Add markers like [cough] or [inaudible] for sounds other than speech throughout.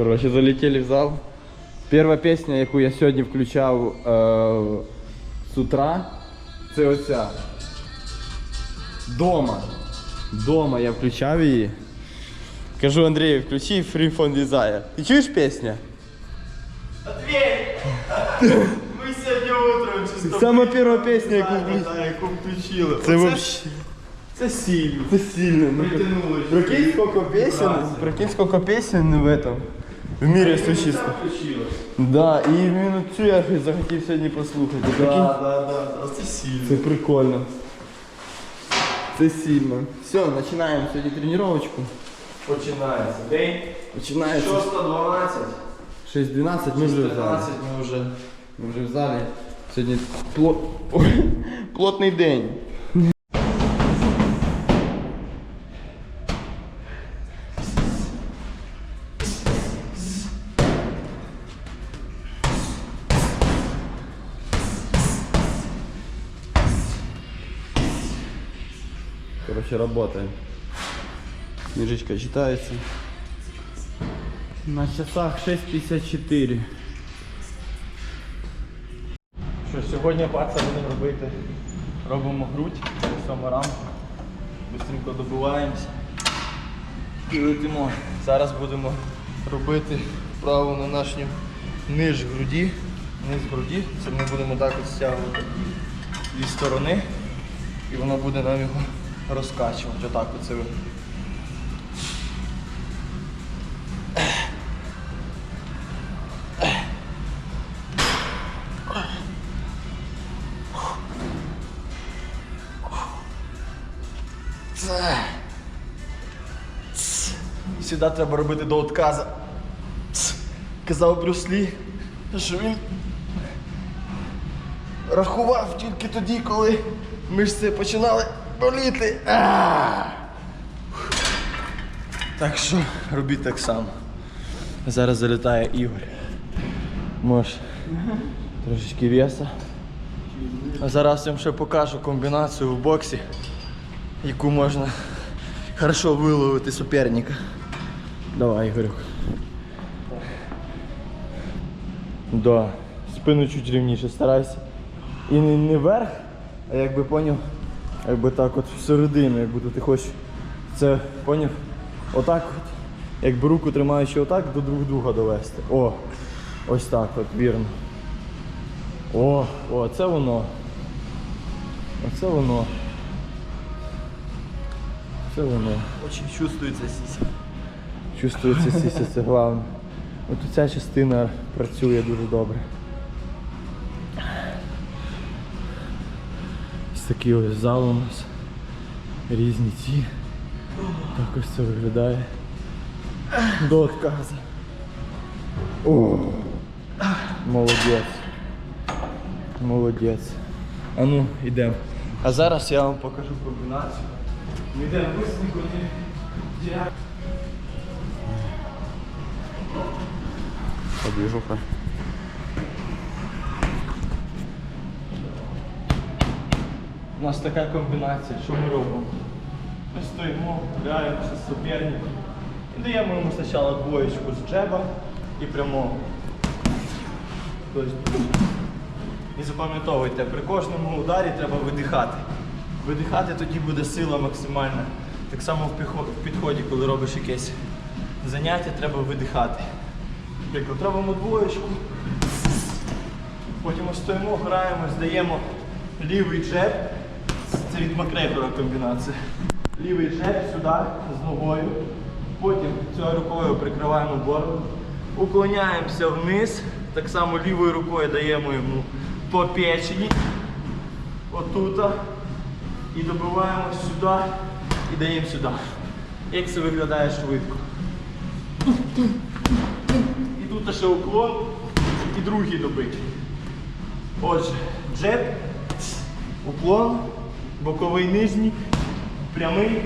Коротше, залетіли в зал. Перша пісня, яку я сьогодні включав е, з утра, це оця. Дома. Дома я включав її. Кажу Андрію, включи Free From Desire. Ти чуєш пісню? Ми сьогодні утром чисто. Сама перша пісня, яку включили. яку включили. Це вообще. Це сильно. Це сильно. ну, Прикинь, сколько песен, прикинь, сколько песен в этом, в мире включили. Да, і іменно цю я захотів сьогодні послухати. Да, да, да. Це сильно. Це прикольно. Це сильно. Все, починаємо сьогодні тренувачку. Починається. День Починається 6.12. 6.12, ми вже в залі. 15 ми вже. Ми вже в залі. Сьогодні пло... [laughs] плотний день. Короче, работаем. Книжечка читается. На часах 6.54. Що сьогодні паца будемо робити. Робимо грудь 7 ранку. Быстренько добиваємося. І летимо. Зараз будемо робити вправу на нашу низ груді. Низ груді. Це ми будемо так от стягувати дві сторони. І воно буде нам його розкачувати. Отак оце. Сюди треба робити до отказу. Казав Брюс Лі, що він рахував тільки тоді, коли мишці починали боліти. А! Так що робіть так само. Зараз залітає Ігор. Може, трошечки веса. А зараз я вам ще покажу комбінацію в боксі яку можна хорошо виловити суперника. Давай, Ігорюк. Да. Спину чуть рівніше старайся. І не, вверх, а якби поняв, якби так от всередину, якби ти хочеш. Це поняв? Отак от. Якби руку тримаючи отак до друг друга довести. О! Ось так от, вірно. О, о, це воно. Оце воно. Це воно. Очень чувствується сіся. Чувствується сіся, це головне. От ця частина працює дуже добре. Такий ось зал у нас. Різні ці. Так ось це виглядає. До отказу. О, молодець. Молодець. А ну, йдемо. А зараз я вам покажу комбінацію. Ми йдемо быстренько. Подвижуха. У нас така комбінація, що ми робимо? Ми стоїмо, граємося з суперником і даємо йому спочатку двоєчку з джеба і прямого. Тобто, і запам'ятовуйте, при кожному ударі треба видихати. Видихати тоді буде сила максимальна. Так само в підході, коли робиш якесь заняття, треба видихати. Наприклад, робимо двоєчку, потім стоїмо, граємо, здаємо лівий джеб. Від Макгрегора комбінація. Лівий джеб сюди з ногою. Потім цією рукою прикриваємо бороду. Уклоняємося вниз. Так само лівою рукою даємо йому по печені. Отута. І добиваємо сюди і даємо сюди. Як це виглядає швидко. І тут ще уклон і другий добить. Отже, джеб, уклон, боковий нижній, прямий,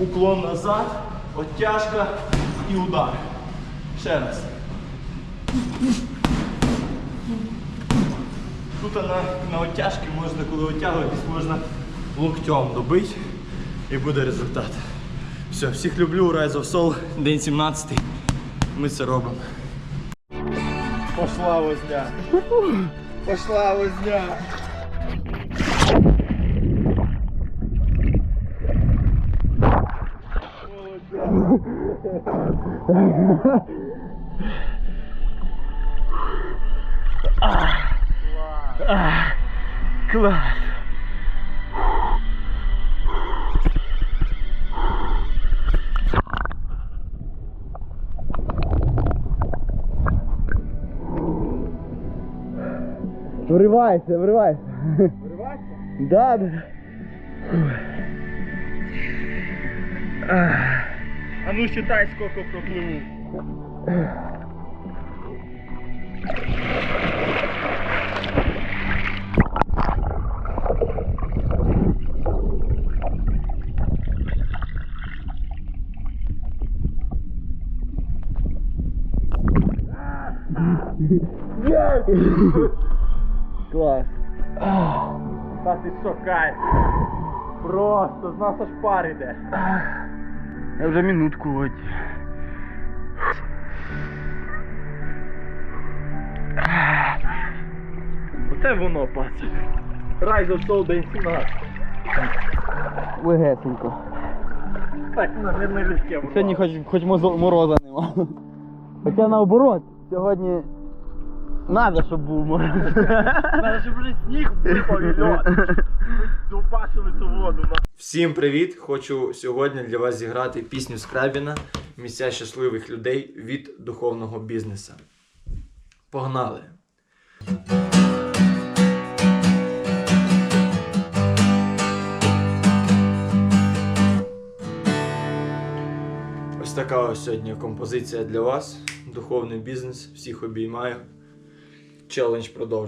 уклон назад, оттяжка і удар. Ще раз. Тут на, на оттяжки можна, коли оттягуватись, можна локтем добити і буде результат. Все, всіх люблю, Rise of Soul, день 17. ми це робимо. Пошла возня. Пошла возня. Клас. Вривайся, вривайся. Виривайся? Да, да. А ну считай, сколько пропливу. Клас. Та ти що, кайф? Просто, з нас аж пар іде. Я вже минутку от. Оце воно, пацан. Rise of Soul 17. Легесенько. Так, ну, не не легке. Сьогодні хоч, хоч мозо- мороза нема. Хоча наоборот, сьогодні надо, щоб був мороз. Надо, щоб вже сніг випав і льод. Добачили цю воду. Всім привіт! Хочу сьогодні для вас зіграти пісню Скрабіна Місця щасливих людей від духовного бізнеса. Погнали! Ось така ось сьогодні композиція для вас. Духовний бізнес. Всіх обіймаю. Челендж продовжується.